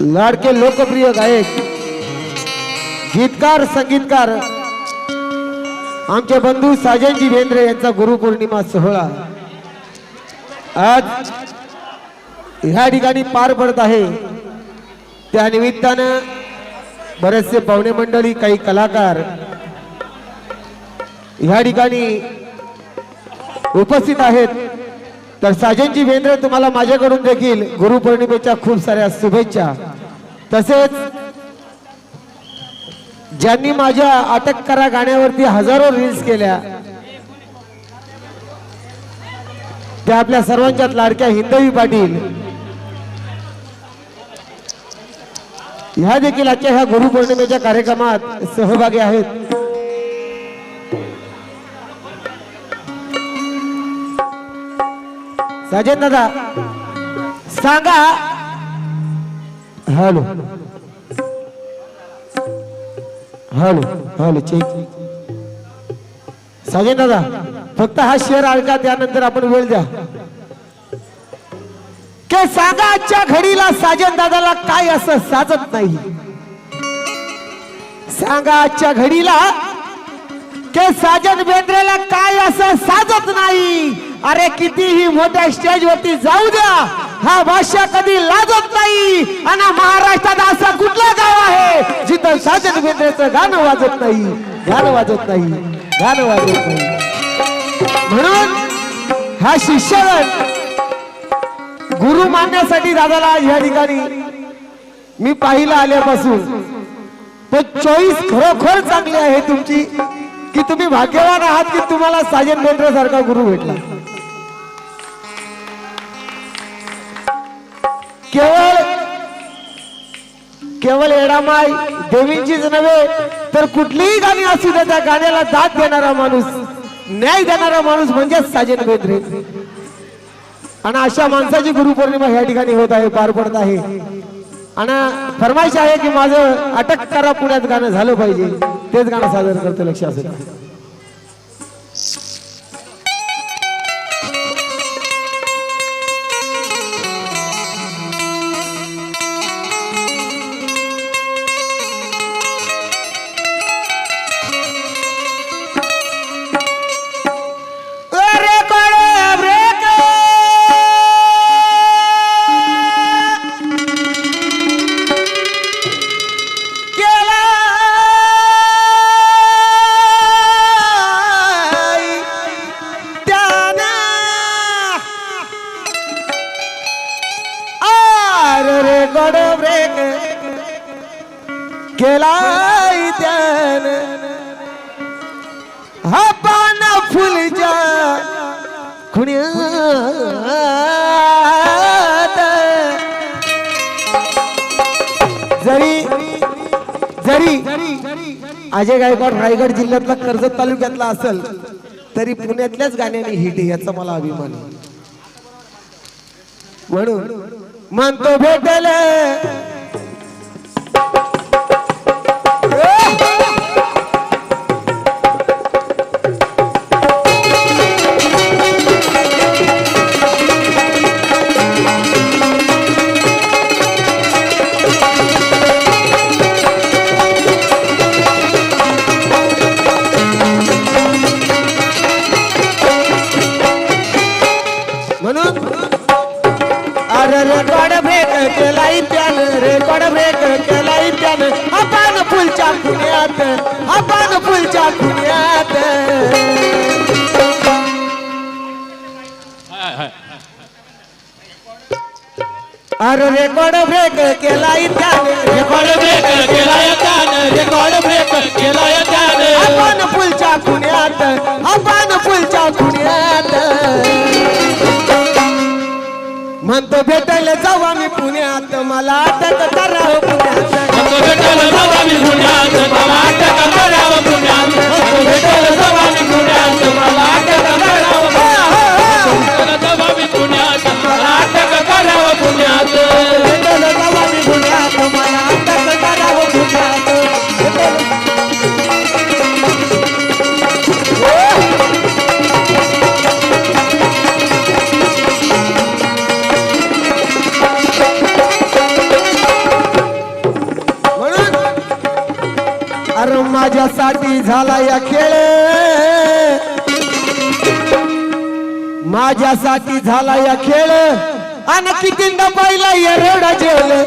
लाडके लोकप्रिय गायक गीतकार संगीतकार आमचे बंधू साजनजी भेंद्रे यांचा गुरुपौर्णिमा सोहळा. आज ह्या ठिकाणी पार पडत आहे. त्या निमित्तानं बरेचसे पाहुणे मंडळी काही कलाकार ह्या ठिकाणी उपस्थित आहेत. तर साजनजी भेंद्रे तुम्हाला माझ्याकडून देखील गुरुपौर्णिमेच्या खूप साऱ्या शुभेच्छा. तसेच ज्यांनी माझ्या अटक करा गाण्यावरती हजारो रील्स केल्या त्या आपल्या सर्वांच्यात लाडक्या हिंदवी पाटील ह्या देखील आजच्या ह्या गुरुपौर्णिमेच्या कार्यक्रमात सहभागी आहेत. साजन दादा सांगा. Hello. Hello hello check. Sajan दादा फक्त हा शेअर ऐका त्यानंतर आपण वेळ द्या. के सांगा आजच्या घडीला साजन दादाला काय असं साजत नाही? सांगा आजच्या घडीला के साजन बेंद्रेला काय असं साजत नाही? अरे कितीही मोठ्या स्टेज वरती जाऊ द्या हा भाषा कधी लाजत नाही. आणि महाराष्ट्रात असा कुठला गाव आहे जिथं साजन बेंद्रेचं गाणं वाजत नाही गाणं वाजत नाही गाणं वाजत नाही. म्हणून हा शिष्यगण गुरु मानण्यासाठी दादाला या ठिकाणी मी पाहिलं आल्यापासून. पण चॉईस खरोखर चांगली आहे तुमची की तुम्ही भाग्यवान आहात की तुम्हाला साजन बेंद्रे सारखा गुरु भेटला. केवळ केवळ एडामाय देवींचीच नव्हे तर कुठलीही गाणी असू दे त्या गाण्याला दाद देणारा माणूस न्याय देणारा माणूस म्हणजेच साजन बेद्रे. आणि अशा माणसाची गुरुपौर्णिमा या ठिकाणी होत आहे पार पडत आहे. आणि फरमाईश आहे की माझं अटक करा पुण्यात गाणं झालं पाहिजे. तेच गाणं सादर करतो लक्ष असेल अरे ब्रेक केला त्यान. हा पान फुलच्या खुण्यात जरी जरी अजय गायकवाड रायगड जिल्ह्यातला कर्जत तालुक्यातला असेल तरी पुण्यातल्याच गाण्याने हिट याचा मला अभिमान म्हणून म्हणतो भेटल. म्हणून खुण्यात आपण फुलच्या खुण्यात अरे रेकॉर्ड ब्रेक केलाय त्यानं रेकॉर्ड ब्रेक केलाय त्यानं रेकॉर्ड ब्रेक केलाय त्यानं आपण फुलच्या खुण्यात आपण फुलच्या खुण्यात म्हणतो भेटायला जाऊ आम्ही पुण्यात मला अटक करा हो पुण्यात नको भेटायला जाऊ आम्ही पुण्यात झाला या खेळ. माझ्यासाठी झाला या खेळ. आणि कितींदा पाहिला एवढा गेलं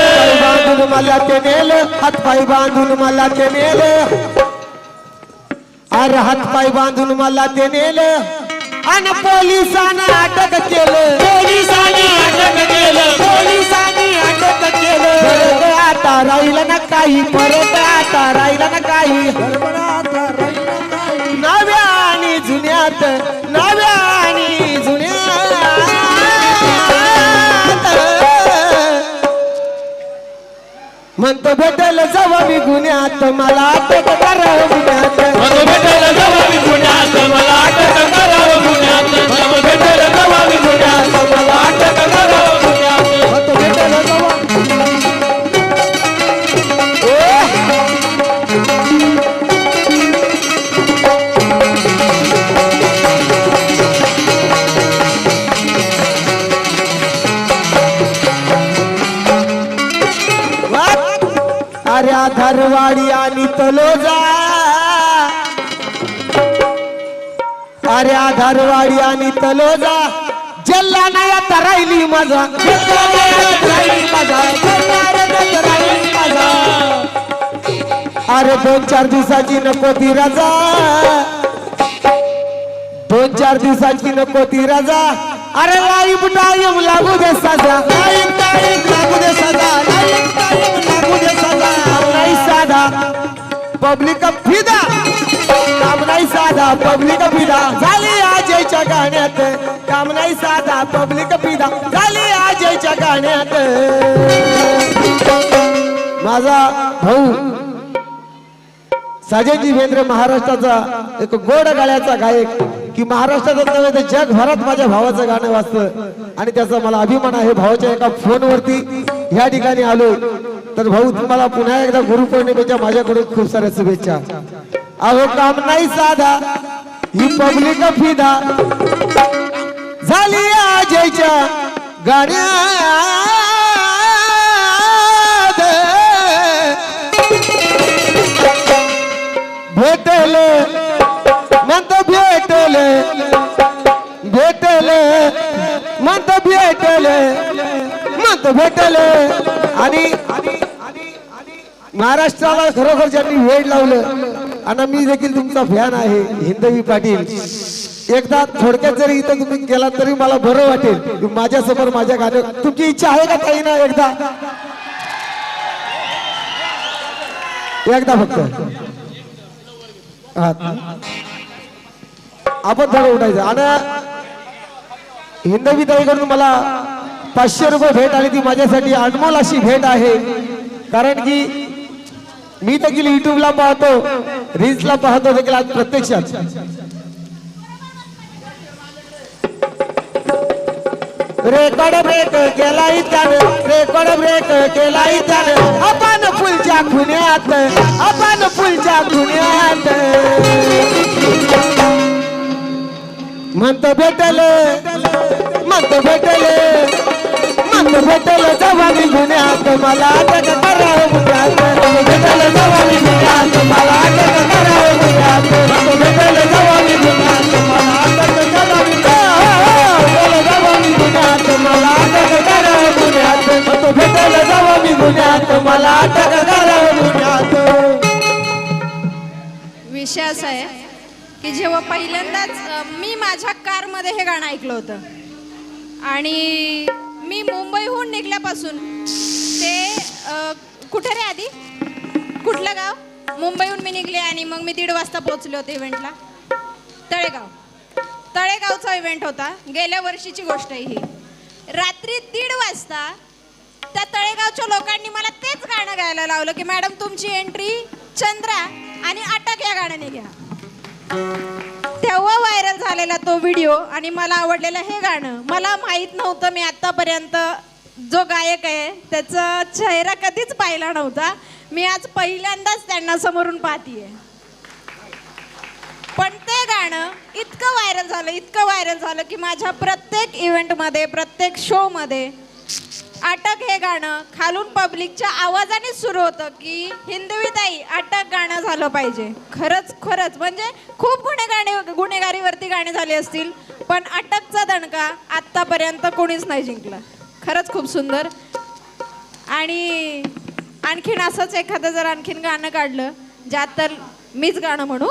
हातपाय बांधून मला ते नेल. हातपाय बांधून मला ते नेल. अरे हातपाय बांधून मला ते नेल. आणि पोलिसांना अटक केलं. पोलिसांनी अटक केलं. ना काही परत आता राहिलं ना काही. नव्या आणि जुन्यात नव्या आणि जुन्यात. म्हणतो भेटल जवळ मी गुन्ह्यात मला अटक करा गुन्ह्यात. मग भेटलं जेव्हा मी गुन्ह्यात. आधारवाडी आणि तलोजा. जल्ला नाही आता राहिली माझा. अरे दोन चार दिवसाची नको ती रजा. दोन चार दिवसाची नको ती रजा. अरे लाईफ टाईम लागू दे साजा. लाईफ टाईम लागू दे साजा. लाईफ टाईम लागू दे साजा. नाही साधा. पब्लिक फिदा. नाही साधा. पब्लिक फिदा. आजच्या गाण्यात. काम नाही साधा पब्लिक पिदा. झाली आजच्या गाण्यात. माझा भाऊ साजेजी भेंद्रे महाराष्ट्राचा एक गोड गाण्याचा गायक की महाराष्ट्रात नव्हे तर जगभरात माझ्या भावाचं गाणं वाचतं आणि त्याचा मला अभिमान आहे. भावाच्या एका फोनवरती ह्या ठिकाणी आलो. तर भाऊ तुम्हाला पुन्हा एकदा गुरुपौर्णिमेच्या माझ्याकडून खूप साऱ्या शुभेच्छा. अहो काम नाही साधा. ही पब्लिक फिदा झाली आजच्या गाड्या भेटले म्हणत भेटले भेटले म्हणत भेटले म्हणत भेटले. आणि महाराष्ट्राला खरोखर ज्यांनी वेळ लावलं आणि मी देखील तुमचा फॅन आहे हिंदवी पाटील. एकदा थोडक्यात जरी इथं तुम्ही गेला तरी मला बरं वाटेल. माझ्यासमोर माझ्या गाण्या तुमची इच्छा आहे का काही ना एकदा? एकदा फक्त. हा. आपण थोडं उठायचं. आणि हिंदवी ताईकडून मला पाचशे रुपये भेट आली. ती माझ्यासाठी अनमोल अशी भेट आहे. कारण की मी देखील युट्यूबला पाहतो. रील्सला पाहतो देखील आज प्रत्यक्षात. रेकॉर्ड ब्रेक केलाही त्याने रेकॉर्ड ब्रेक केलाही त्याने आपण फुलच्या खुन्यात आपण फुलच्या खुन्यात म्हणत भेटले. म्हणत भेटले. म्हणत भेटले जवानी गुन्ह्यात मला अटक करावं गुन्ह्यात मला अटक गुन्ह्यात विषय असा आहे की जेव्हा पहिल्यांदाच मी माझ्या कारमध्ये हे गाणं ऐकलं होतं. आणि मी मुंबईहून निघल्यापासून ते अ, कुठे रे आधी? कुठलं गाव? मुंबईहून मी निघले आणि मग मी दीड वाजता पोहोचले होते इव्हेंटला तळेगाव. तळेगावचा इव्हेंट होता. गेल्या वर्षीची गोष्ट आहे ही. रात्री दीड वाजता त्या तळेगावच्या लोकांनी मला तेच गाणं गायला लावलं की मॅडम तुमची एंट्री चंद्रा आणि अटक या गाण्याने घ्या. तेव्हा व्हायरल झालेला तो व्हिडिओ आणि मला आवडलेलं हे गाणं. मला माहीत नव्हतं मी आत्तापर्यंत जो गायक आहे त्याचा चेहरा कधीच पाहिला नव्हता. मी आज पहिल्यांदाच त्यांना समोरून पाहतीये. पण ते गाणं इतकं व्हायरल झालं इतकं व्हायरल झालं की माझ्या प्रत्येक इव्हेंटमध्ये प्रत्येक शोमध्ये अटक हे गाणं खालून पब्लिकच्या आवाजानेच सुरू होतं की हिंदवीताई अटक गाणं झालं पाहिजे. खरंच खरंच. म्हणजे खूप गुन्हेगाणे गुन्हेगारीवरती गाणे झाले असतील पण अटकचा दणका आत्तापर्यंत कोणीच नाही जिंकला. खरंच खूप सुंदर. आणि आणखीन असंच एखादं जर आणखीन गाणं काढलं ज्यात तर मीच गाणं म्हणू